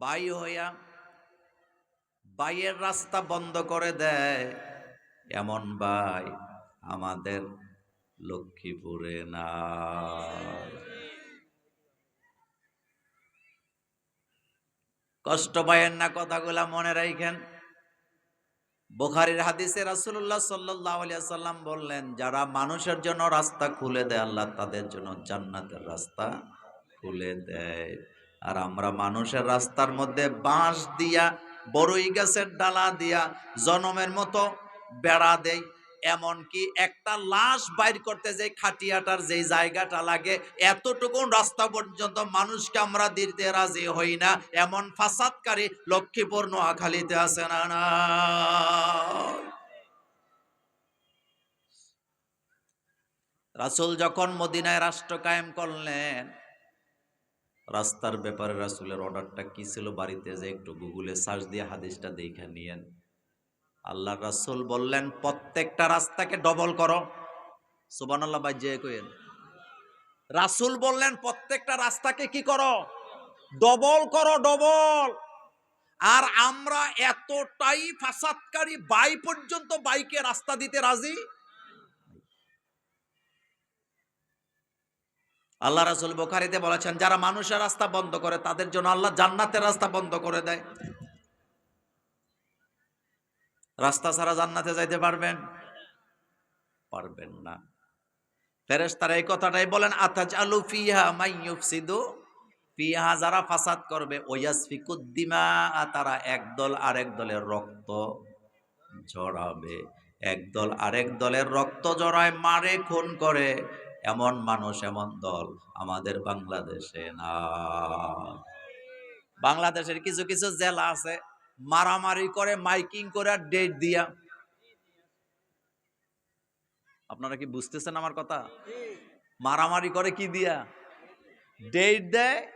By হইয়া বাইয়ের রাস্তা বন্ধ করে দেয়। এমন ভাই আমাদের লক্ষ্মীপুরে না কষ্ট পায়েন না কথাগুলা মনে রাখেন বোখারির হাদিসে রাসুল্লাহ সাল্লাম বললেন, যারা মানুষের জন্য রাস্তা খুলে দেয়, আল্লাহ তাদের জন্য জান্নাতের রাস্তা খুলে দেয়। আর আমরা মানুষের রাস্তার মধ্যে বাঁশ দিয়া বড়ই গাছের ডালা দিয়া জনমের মতো বেড়া দেই। এমনকি একটা লাশ বাইর করতে যে খাটিয়াটার যে জায়গাটা লাগে এতটুকু রাস্তা পর্যন্ত মানুষকে আমরা দিতে রাজি হই না। এমন ফাসাদকারী লক্ষ্মীপুর নোয়াখালীতে আছে না না? রাসূল যখন মদিনায় রাষ্ট্র কায়েম করলেন রাস্তার ব্যাপারে রাসুলের অর্ডারটা কি ছিল বাড়িতে যে একটু গুগলে সার্চ দিয়ে হাদিসটা দেখে নিয়েন। আল্লাহ রাসূল বললেন, প্রত্যেকটা রাস্তাকে ডবল করো। সুবহানাল্লাহ বাজ্যে কইেন রাসূল বললেন, প্রত্যেকটা রাস্তাকে কি করো? ডবল করো ডবল আর আমরা এতটাই ফাসাদকারী বাই পর্যন্ত বাইকে রাস্তা দিতে রাজি? আল্লাহ রাসূল বোখারিতে বলেছেন, যারা মানুষের রাস্তা বন্ধ করে, তাদের জন্য আল্লাহ জান্নাতের রাস্তা বন্ধ করে দেয়। রাস্তা ছাড়া জান্নাতে যাইতে পারবেন? পারবেন না। ফেরেশতারা এই কথাটাই বলেন আতাজ আলু ফিহা মাই ইউফসিদু ফিহা, যারা ফাসাদ করবে, ওয়াসফিকুদ্দিমা তারা একদল আরেক দলের রক্ত ঝরাবে। একদল আরেক দলের রক্ত জড়ায় মারে খুন করে এমন মানুষ, এমন দল আমাদের বাংলাদেশে না। বাংলাদেশের কিছু কিছু জেলা আছে, মারামারি করে, মাইকিং করে ডেট দিয়া। আপনারা কি বুঝতেছেন আমার কথা? মারামারি করে কি দিয়া? ডেট দেয়,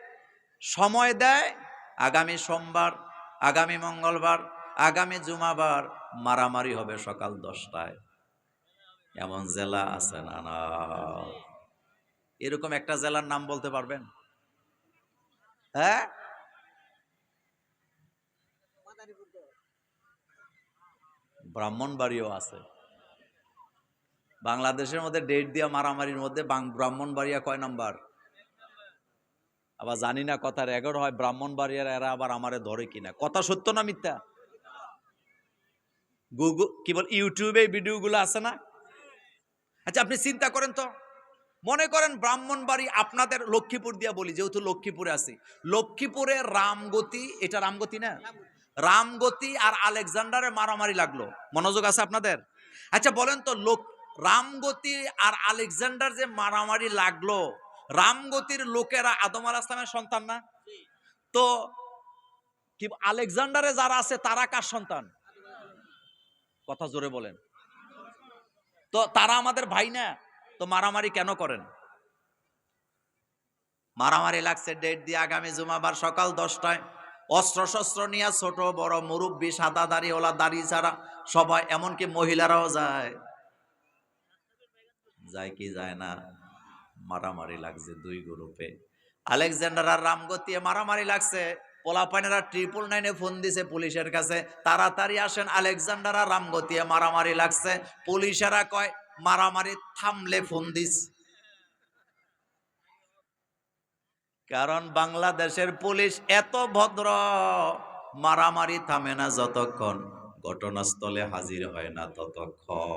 সময় দেয়, আগামী সোমবার, আগামী মঙ্গলবার, আগামী জুমাবার মারামারি হবে সকাল দশটায়। এমন জেলা আছে না না। এরকম একটা জেলার নাম বলতে পারবেন? হ্যাঁ? ব্রাহ্মণবাড়িও আছে। বাংলাদেশের মধ্যে ডেট দিয়া মারামারির মধ্যে ব্রাহ্মণবাড়িয়া কয় নাম্বার? আবার জানি না কথার এগারো হয়, ব্রাহ্মণবাড়িয়ার এরা আবার আমারে ধরে কিনা। কথা সত্য না মিথ্যা? গুগল কি বল ইউটিউবে ভিডিওগুলো আছে না? আচ্ছা আপনি চিন্তা করেন তো। মনে করেন ব্রাহ্মণবাড়ি আপনাদের লক্ষ্মীপুর দিয়া বলি, যেহেতু লক্ষ্মীপুরে আছি। লক্ষ্মীপুরে রামগতি, এটা রামগতি না? রামগতি আর আলেকজান্ডারের মারামারি লাগল। মনোযোগ আছে আপনাদের? আচ্ছা বলেন তো, লোক, রামগতি আর আলেকজান্ডার যে মারামারি লাগল, রামগতির লোকেরা আদম আল আসলামের সন্তান না? তো, কি আলেকজান্ডারে যারা আছে, তারা কার সন্তান? কথা জোরে বলেন। তো তারা আমাদের ভাই না, তো মারামারি কেন করেন? মারামারি লাগছে ডেট দিয়ে আগামী জুমাবার সকাল দশটায়। অস্ত্র শস্ত্র নিয়ে ছোট, বড় মুরব্বী, সাদা দাড়ি, ওলা দাড়ি ছাড়া সবাই, এমনকি মহিলারাও যায়। যায় কি যায় না? মারামারি লাগছে দুই গ্রুপে আলেকজান্ডার আর রামগতিয়ে মারামারি লাগছে। পোলাপানেরা ট্রিপল নাইনে ফোন দিছে পুলিশের কাছে। তাড়াতাড়ি আসেন আলেকজান্ডার রামগতিয়ে মারামারি লাগছে। পুলিশেরা কয় মারামারি থামলে ফোন দিস। কারণ বাংলাদেশের পুলিশ এত ভদ্র মারামারি থামে না যতক্ষণ ঘটনাস্থলে হাজির হয় না ততক্ষণ।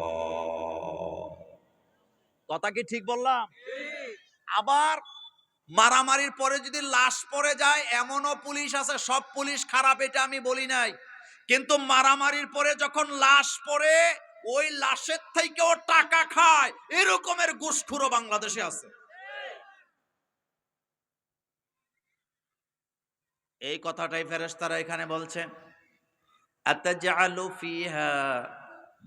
কথা কি ঠিক বললাম? আবার মারামারির পরে যদি লাশ পরে যায়, এমনও পুলিশ আছে, সব পুলিশ খারাপ, এটা আমি বলি নাই। কিন্তু মারামারির পরে যখন লাশ পরে ওই লাশের থেকেও টাকা খায়। এরকমের ঘুষখুরো বাংলাদেশে আছে। এই কথাটাই ফেরেশতারা এখানে বলছে, আতাজআলু ফিহা,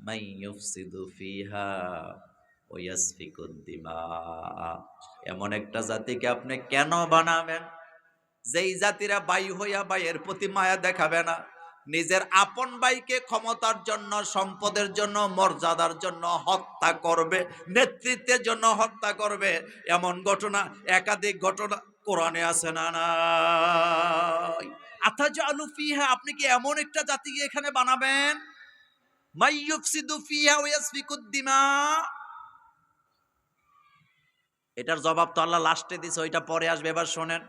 মান ইউফসিদু ফিহা। এমন একটা জাতিকে আপনি কেন বানাবেন? যেই জাতিরা বাই হইয়া বাইয়ের প্রতি মায়া দেখাবে না। নিজের আপন ভাইকে ক্ষমতার জন্য, সম্পদের জন্য, মর্যাদার জন্য হত্যা করবে, নেতৃত্বের জন্য হত্যা করবে, এমন ঘটনা, একাধিক ঘটনা কোরআনে আছে না আতাজ আলু ফিহা, আপনি কি এমন একটা জাতিকে এখানে বানাবেন? মাইয়ুফসিদু ফিহা ওয়াসফিকুদ্দিমা। এটার জবাব তো আল্লাহ লাস্টে দিছে ওইটা পরে আসবে। এবার শোনেন।